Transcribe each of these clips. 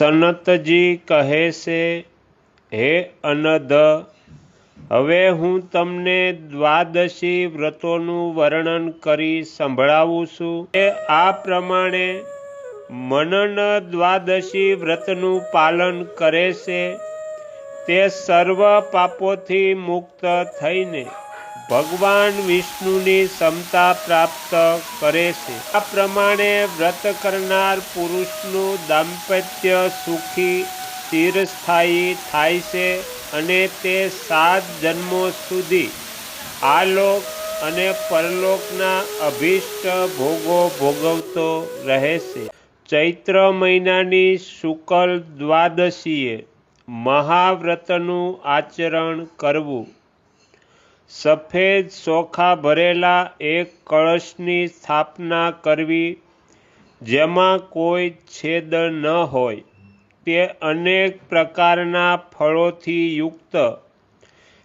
સનતજી કહે છે, હે અનધ હવે હું તમને દ્વાદશી વ્રતોનું વર્ણન કરી સંભળાવું છું. એ આ પ્રમાણે મનન દ્વાદશી વ્રતનું પાલન કરે છે. તે સર્વ પાપોથી મુક્ત થઈને ભગવાન વિષ્ણુની ક્ષમતા પ્રાપ્ત કરે છે. આ પ્રમાણે વ્રત કરનાર પુરુષનું દાંપત્ય સુખી ચિરસ્થાયી થાય છે અને તે સાત જન્મો સુધી આલોક અને પરલોકના અભિષ્ટ ભોગો ભોગવતો રહે છે. ચૈત્ર મહિનાની શુકલ દ્વાદશીએ મહાવ્રતનું આચરણ કરવું સફેદ ચોખા ભરેલા એક કળશની સ્થાપના કરવી જેમાં કોઈ છેદ ન હોય. તે અનેક પ્રકારના ફળોથી યુક્ત.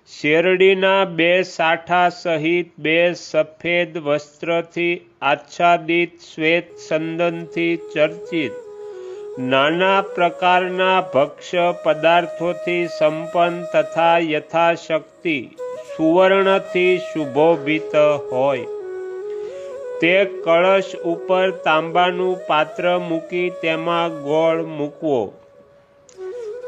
શેરડીના બે સાઠા સહિત બે સફેદ વસ્ત્રથી આચ્છાદિત શ્વેત ચંદનથી ચર્ચિત. નાના પ્રકારના ભક્ષ્ય પદાર્થોથી સંપન્ન તથા યથાશક્તિ. સુવર્ણથી શુભોભિત હોય. તે કળશ ઉપર તાંબાનું પાત્ર મૂકી તેમાં ગોળ મૂકવો.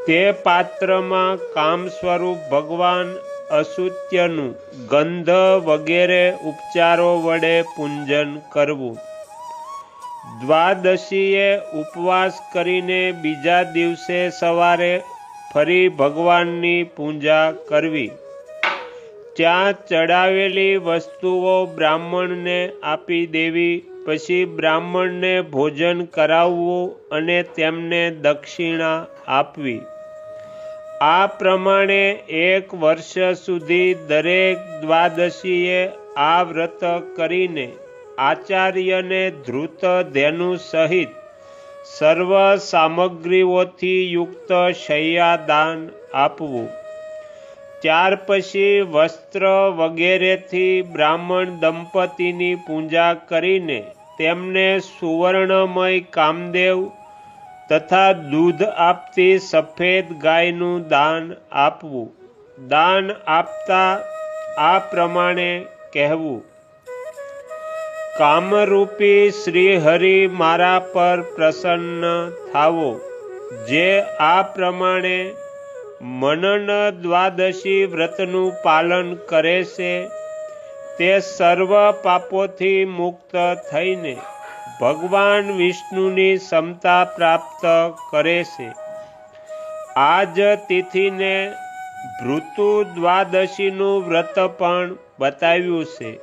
તે પાત્રમાં કામ સ્વરૂપ ભગવાન અસુત્યનું ગંધ વગેરે ઉપચારો વડે પૂંજન કરવું. દ્વાદશીએ ઉપવાસ કરીને બીજા દિવસે સવારે ફરી ભગવાનની પૂજા કરવી. ત્યાં ચડાવેલી વસ્તુઓ બ્રાહ્મણને આપી દેવી, પછી બ્રાહ્મણને ભોજન કરાવવું અને તેમને દક્ષિણા આપવી. આ પ્રમાણે એક વર્ષ સુધી દરેક દ્વાદશીએ આ વ્રત કરીને આચાર્યને ધૃત ધેનુ સહિત સર્વ સામગ્રીઓથી યુક્ત શય્યાદાન આપવું. ત્યાર પછી વસ્ત્ર વગેરેથી બ્રાહ્મણ દંપતીની પૂજા કરીને તેમને સુવર્ણમય કામદેવ તથા દૂધ આપતી સફેદ ગાયનું દાન આપવું. દાન આપતા આ પ્રમાણે કહેવું. કામરૂપી શ્રીહરિ મારા પર પ્રસન્ન થાવો. જે આ પ્રમાણે મનન દ્વાદશી વ્રતનું પાલન કરે છે. તે સર્વ પાપોથી મુક્ત થઈને ભગવાન વિષ્ણુની ક્ષમતા પ્રાપ્ત કરે છે. આ જ તિથિને ભૃતુ દ્વાદશીનું વ્રત પણ બતાવ્યું છે.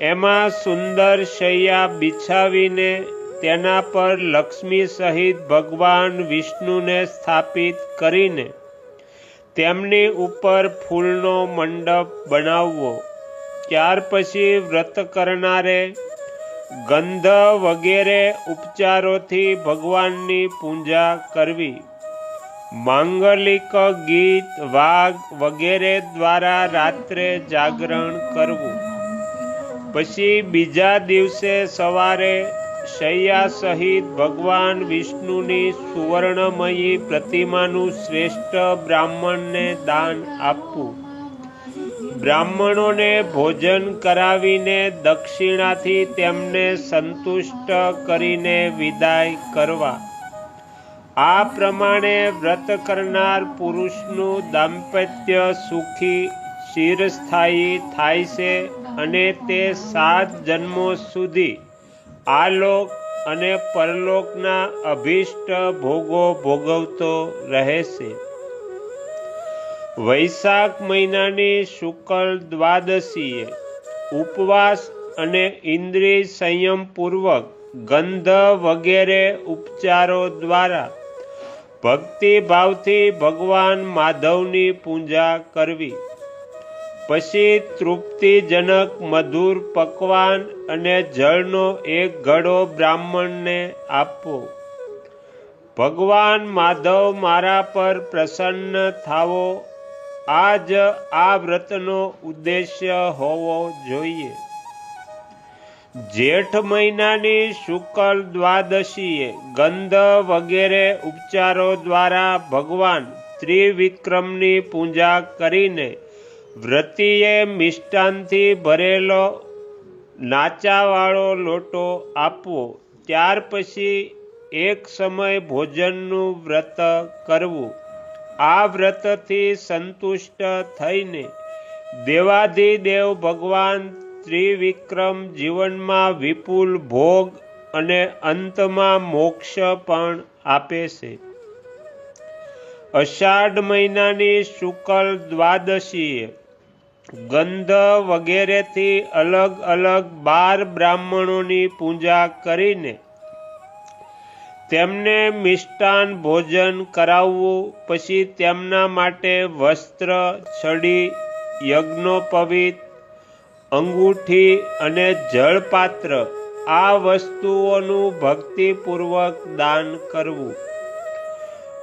એમાં સુંદર શૈયા બિછાવીને તેના પર લક્ષ્મી સહિત ભગવાન વિષ્ણુને સ્થાપિત કરીને તેમની ઉપર ફૂલનો મંડપ બનાવવો. ત્યાર પછી વ્રત કરનારે ગંધ વગેરે ઉપચારોથી ભગવાનની પૂજા કરવી. માંગલિક ગીત વાગ વગેરે દ્વારા રાત્રે જાગરણ કરવું. પછી બીજા દિવસે સવારે શૈયા સહિત ભગવાન વિષ્ણુની સુવર્ણમયી પ્રતિમાનું શ્રેષ્ઠ બ્રાહ્મણને દાન આપવું. બ્રાહ્મણોને ભોજન કરાવીને દક્ષિણાથી તેમને સંતુષ્ટ કરીને વિદાય કરવા. આ પ્રમાણે વ્રત કરનાર પુરુષનું દાંપત્ય સુખી ચિરસ્થાયી થાય છે અને તે સાત જન્મો સુધી આલોક અને પરલોકના અભિષ્ટ ભોગો ભોગવતો રહે છે વૈશાખ મહિનાની શુકલ દ્વાદશીએ ઉપવાસ અને ઇન્દ્રિય સંયમપૂર્વક ગંધ વગેરે ઉપચારો દ્વારા ભક્તિભાવથી ભગવાન માધવની પૂજા કરવી. પછી તૃપ્તિજનક મધુર પકવાન અને જળનો એક ઘડો બ્રાહ્મણને આપવો ભગવાન માધવ મારા પર પ્રસન્ન થાવો. આ જ આ વ્રતનો ઉદ્દેશ્ય હોવો જોઈએ. જેઠ મહિનાની શુકલ દ્વાદશીએ ગંધ વગેરે ઉપચારો દ્વારા ભગવાન ત્રિવિક્રમની પૂજા કરીને વ્રતિએ મિષ્ટાનથી ભરેલો નાચાવાળો લોટો આપવો. ત્યાર પછી એક સમય ભોજનનું વ્રત કરવું. આ વ્રતથી સંતુષ્ટ થઈને દેવાધિદેવ ભગવાન ત્રિવિક્રમ જીવનમાં વિપુલ ભોગ અને અંતમાં મોક્ષ પણ આપે છે. અષાઢ મહિનાની શુકલ દ્વાદશીએ ગંધ વગેરેથી અલગ અલગ બાર બ્રાહ્મણોની પૂજા કરીને તેમને મિષ્ટાન ભોજન કરાવવું, પછી તેમના માટે વસ્ત્ર, છડી, યજ્ઞોપવિત, અંગૂઠી અને જળપાત્ર આ વસ્તુઓનું ભક્તિપૂર્વક દાન કરવું.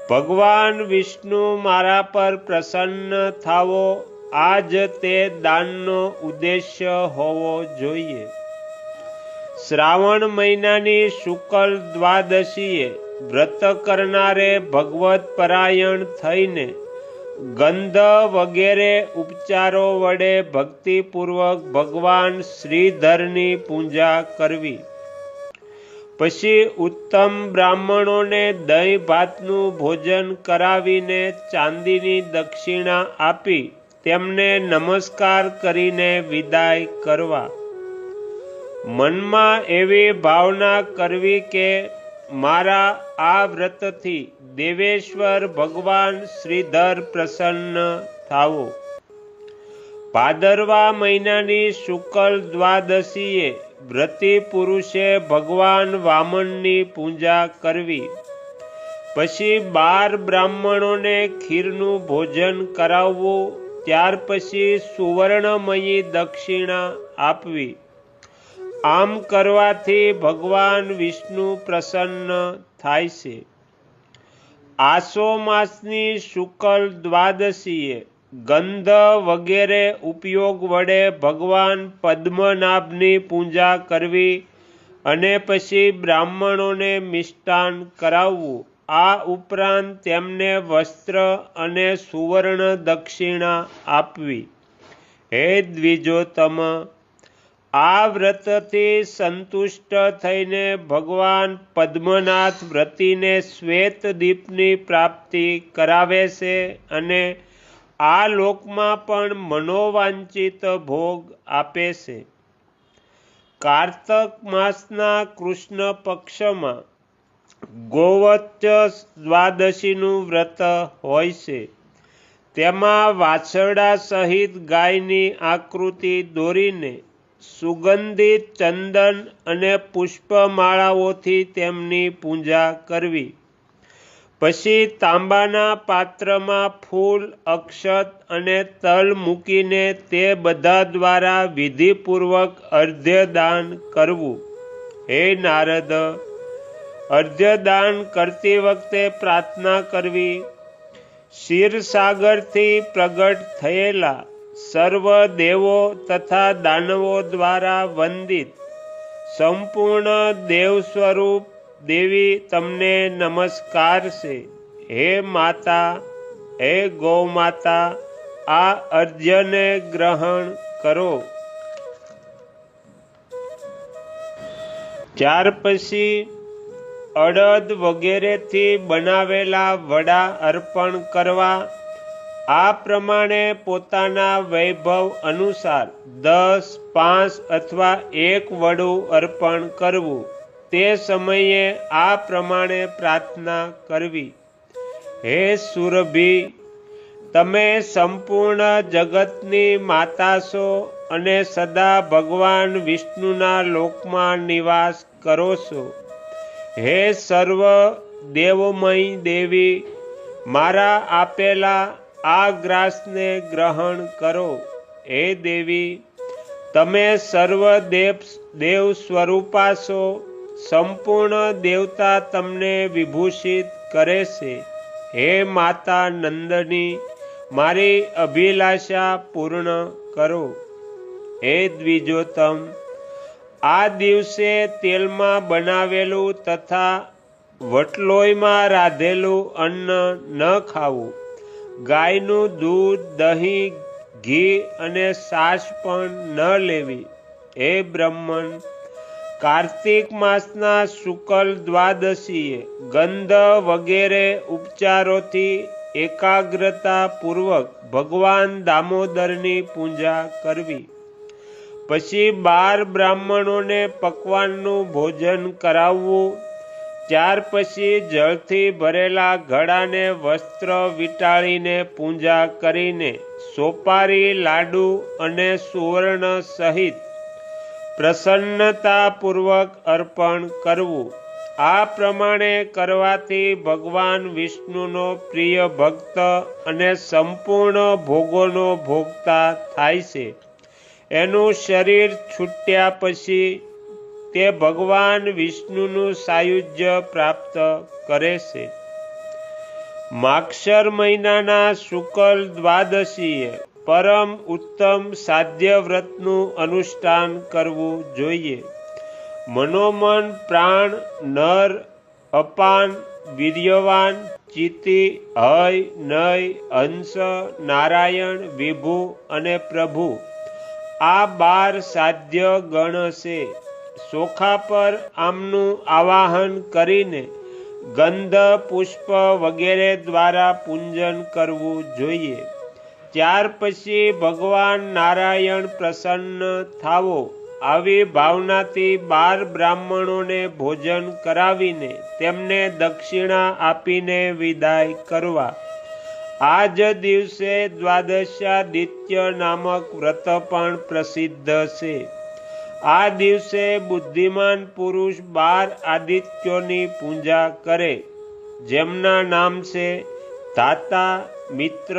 ભગવાન વિષ્ણુ મારા પર પ્રસન્ન થાવો. આ જ તે દાનનો ઉદ્દેશ્ય હોવો જોઈએ. શ્રાવણ મહિનાની શુકલ દ્વાદશીએ વ્રત કરનારે ભગવત પરાયણ થઈને ગંધ વગેરે ઉપચારો વડે ભક્તિપૂર્વક ભગવાન શ્રીધરની પૂજા કરવી. પછી ઉત્તમ બ્રાહ્મણોને દહીં ભાતનું ભોજન કરાવીને ચાંદીની દક્ષિણા આપી તેમને નમસ્કાર કરીને વિદાય કરવા. મનમાં એવી ભાવના કરવી કે મારા આ વ્રતથી દેવેશ્વર ભગવાન શ્રીધર પ્રસન્ન થાવો. ભાદરવા મહિનાની શુકલ દ્વાદશીએ વ્રતી પુરુષે ભગવાન વામનની પૂજા કરવી. પછી બાર બ્રાહ્મણોને ખીરનું ભોજન કરાવવું. ત્યાર પછી સુવર્ણમયી દક્ષિણા આપવી. આમ કરવાથી ભગવાન વિષ્ણુ પ્રસન્ન થાય છે. આસો માસની શુકલ દ્વાદશીએ ગંધ વગેરે ઉપયોગ વડે ભગવાન પદ્મનાભની પૂજા કરવી અને પછી બ્રાહ્મણોને મિષ્ટાન કરાવવું. આ ઉપરાંત તેમને વસ્ત્ર અને સુવર્ણ દક્ષિણા આપવી. હે દ્વિજોતમ આ વ્રતથી સંતુષ્ટ થઈને ભગવાન પદ્મનાથ વ્રતિને શ્વેત દીપની પ્રાપ્તિ કરાવે છે અને આ લોકમાં પણ મનોવાંચિત ભોગ આપે છે. કાર્તક માસના કૃષ્ણ પક્ષમાં ગોવચ્ચ દ્વાદશીનું વ્રત હોય છે. તેમાં વાછરડા સહિત ગાયની આકૃતિ દોરીને સુગંધિત ચંદન અને પુષ્પમાળાઓથી તેમની પૂજા કરવી. પછી તાંબાના પાત્રમાં ફૂલ, અક્ષત અને તલ મૂકીને તે બધા દ્વારા વિધિપૂર્વક અર્ધ્યદાન કરવું. હે નારદ અર્ધ્યદાન કરતી વખતે પ્રાર્થના કરવી. ક્ષીરસાગરથી પ્રગટ થયેલા સર્વ દેવો તથા દાનવો દ્વારા વંદિત. સંપૂર્ણ દેવ સ્વરૂપ દેવી તમને નમસ્કાર છે હે માતા, હે ગૌ માતા આ અર્જ્યને ગ્રહણ કરો. ત્યાર પછી અડદ વગેરેથી બનાવેલા વડા અર્પણ કરવા. આ પ્રમાણે પોતાના વૈભવ અનુસાર દસ, પાંચ અથવા એક વડું અર્પણ કરવું. તે સમયે આ પ્રમાણે પ્રાર્થના કરવી. હે સુરભી, તમે સંપૂર્ણ જગતની માતા છો અને સદા ભગવાન વિષ્ણુના લોકમાં નિવાસ કરો છો. હે સર્વ દેવમય દેવી, મારા આપેલા આ ગ્રાસને ગ્રહણ કરો. હે દેવી, તમે સર્વ દેવ દેવ સ્વરૂપા છો સંપૂર્ણ દેવતા તમને વિભૂષિત કરે છે. હે માતા નંદની, મારી અભિલાષા પૂર્ણ કરો. હે દ્વિજોતમ આ દિવસે તેલમાં બનાવેલું તથા વટલોયમાં રાધેલું અન્ન ન ખાવું. ગાયનું દૂધ, દહીં, ઘી અને સાસ પણ ન લેવી. હે બ્રહ્મન, કાર્તિક માસના શુકલ દ્વાદશીએ ગંધ વગેરે ઉપચારોથી એકાગ્રતાપૂર્વક ભગવાન દામોદરની પૂજા કરવી. પછી બાર બ્રાહ્મણોને પકવાનનું ભોજન કરાવવું. ત્યાર પછી જળથી ભરેલા ઘડાને વસ્ત્ર વીંટાળીને પૂજા કરીને સોપારી, લાડુ અને સુવર્ણ સહિત પ્રસન્નતાપૂર્વક અર્પણ કરવું. આ પ્રમાણે કરવાથી ભગવાન વિષ્ણુનો પ્રિય ભક્ત અને સંપૂર્ણ ભોગોનો ભોગતા થાય છે. એનું શરીર છૂટ્યા પછી તે ભગવાન વિષ્ણુનું સાયુજ્ય પ્રાપ્ત કરે છે. માક્ષર મહિનાના શુકલ દ્વાદશીએ પરમ ઉત્તમ સાધ્ય વ્રતનું અનુષ્ઠાન કરવું જોઈએ. મનોમન, પ્રાણ, નર, અપાન, વીર્યવાન ચિતિ હય નય, હંસ, નારાયણ, વિભુ અને પ્રભુ આ બાર સાધ્ય ગણ છે. સોખા પર આમનું આવાહન કરીને ગંધ પુષ્પ વગેરે દ્વારા પૂંજન કરવું જોઈએ. ત્યાર પછી ભગવાન નારાયણ પ્રસન્ન થાવો. આવી ભાવનાથી બાર બ્રાહ્મણોને ભોજન કરાવીને તેમને દક્ષિણા આપીને વિદાય કરવા. આ જ દિવસે દ્વાદશાદિત્ય નામક વ્રત પણ પ્રસિદ્ધ છે. આ દિવસે બુદ્ધિમાન પુરુષ બાર આદિત્યોની પૂજા કરે, જેમના નામ છે ધાતા, મિત્ર,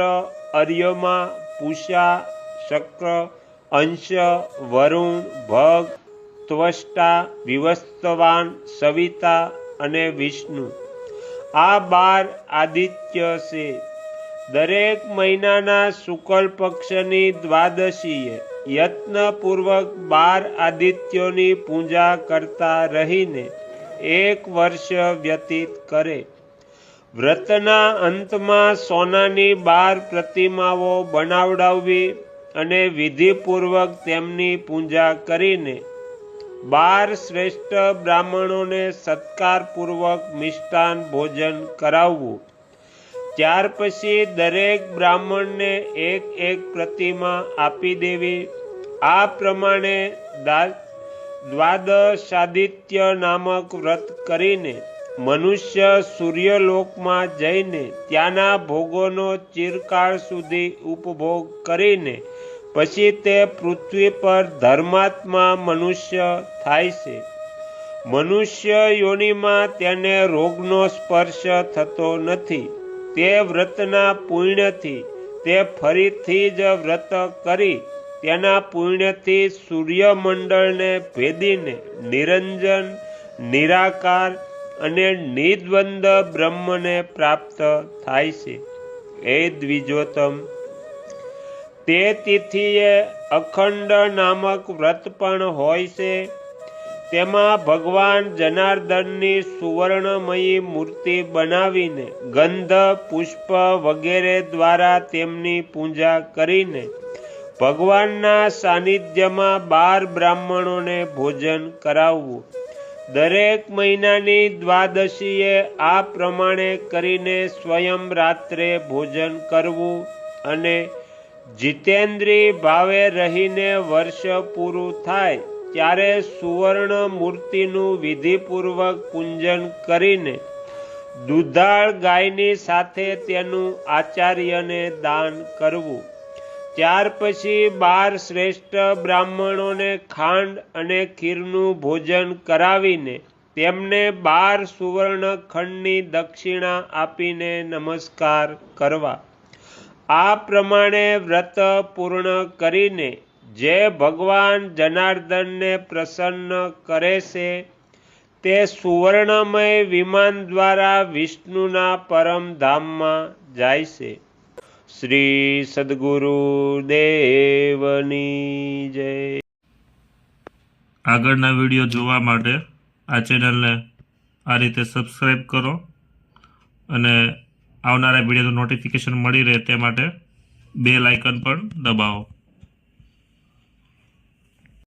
અર્યમા, પૂષા, શક્ર, અંશ, વરુણ, ભગ, ત્વષ્ટા, વિવસ્તવાન, સવિતા અને વિષ્ણુ. આ બાર આદિત્ય છે. દરેક મહિનાના શુક્લ પક્ષની દ્વાદશીએ યત્નપૂર્વક બાર આદિત્યોની પૂજા કરતા રહીને એક વર્ષ વ્યતીત કરે. વ્રતના અંતમાં સોનાની બાર પ્રતિમાઓ બનાવડાવવી અને વિધિપૂર્વક તેમની પૂજા કરીને બાર શ્રેષ્ઠ બ્રાહ્મણોને સત્કારપૂર્વક મિષ્ટાન ભોજન કરાવવું. ત્યાર પછી દરેક બ્રાહ્મણને એક એક પ્રતિમા આપી દેવી. આ પ્રમાણે દ્વાદશાદિત્ય નામક વ્રત કરીને મનુષ્ય સૂર્યલોકમાં જઈને ત્યાંના ભોગોનો ચિરકાળ સુધી ઉપભોગ કરીને પછી તે પૃથ્વી પર ધર્માત્મા મનુષ્ય થાય છે. મનુષ્ય યોનિમાં તેને રોગનો સ્પર્શ થતો નથી. તે વ્રતના પુણ્યથી, તે ફરીથી જ વ્રત કરી, તેના પુણ્યથી સૂર્યમંડળને ભેદીને નિરંજન, નિરાકાર અને નિદ્વંદ બ્રહ્મને પ્રાપ્ત થાય છે. એ દ્વિજોતમ. તે તિથિએ અખંડ નામક વ્રત પણ હોય છે. તેમાં ભગવાન જનાર્દનની સુવર્ણમયી મૂર્તિ બનાવીને ગંધ, પુષ્પ વગેરે દ્વારા તેમની પૂજા કરીને ભગવાનના સાનિધ્યમાં બાર બ્રાહ્મણોને ભોજન કરાવવું. દરેક મહિનાની દ્વાદશીએ આ પ્રમાણે કરીને સ્વયં રાત્રે ભોજન કરવું અને જીતેન્દ્રી ભાવે રહીને વર્ષ પૂરું થાય. ત્યારે સુવર્ણ મૂર્તિનું વિધિપૂર્વક પૂંજન કરીને દુધાળ ગાયની સાથે તેનું આચાર્યને દાન કરવું. ત્યાર પછી બાર શ્રેષ્ઠ બ્રાહ્મણોને ખાંડ અને ખીરનું ભોજન કરાવીને તેમને બાર સુવર્ણ ખંડની દક્ષિણા આપીને નમસ્કાર કરવા. આ પ્રમાણે વ્રત પૂર્ણ કરીને જે ભગવાન જનાર્દનને પ્રસન્ન કરે છે, તે સુવર્ણમય વિમાન દ્વારા વિષ્ણુના પરમધામમાં જાય છે. શ્રી સદગુરુ દેવની જય. આગળના વીડિયો જોવા માટે આ ચેનલને આ રીતે સબસ્ક્રાઈબ કરો અને આવનારા વિડીયોનું નોટિફિકેશન મળી રહે તે માટે બે લાઇકન પણ દબાવો.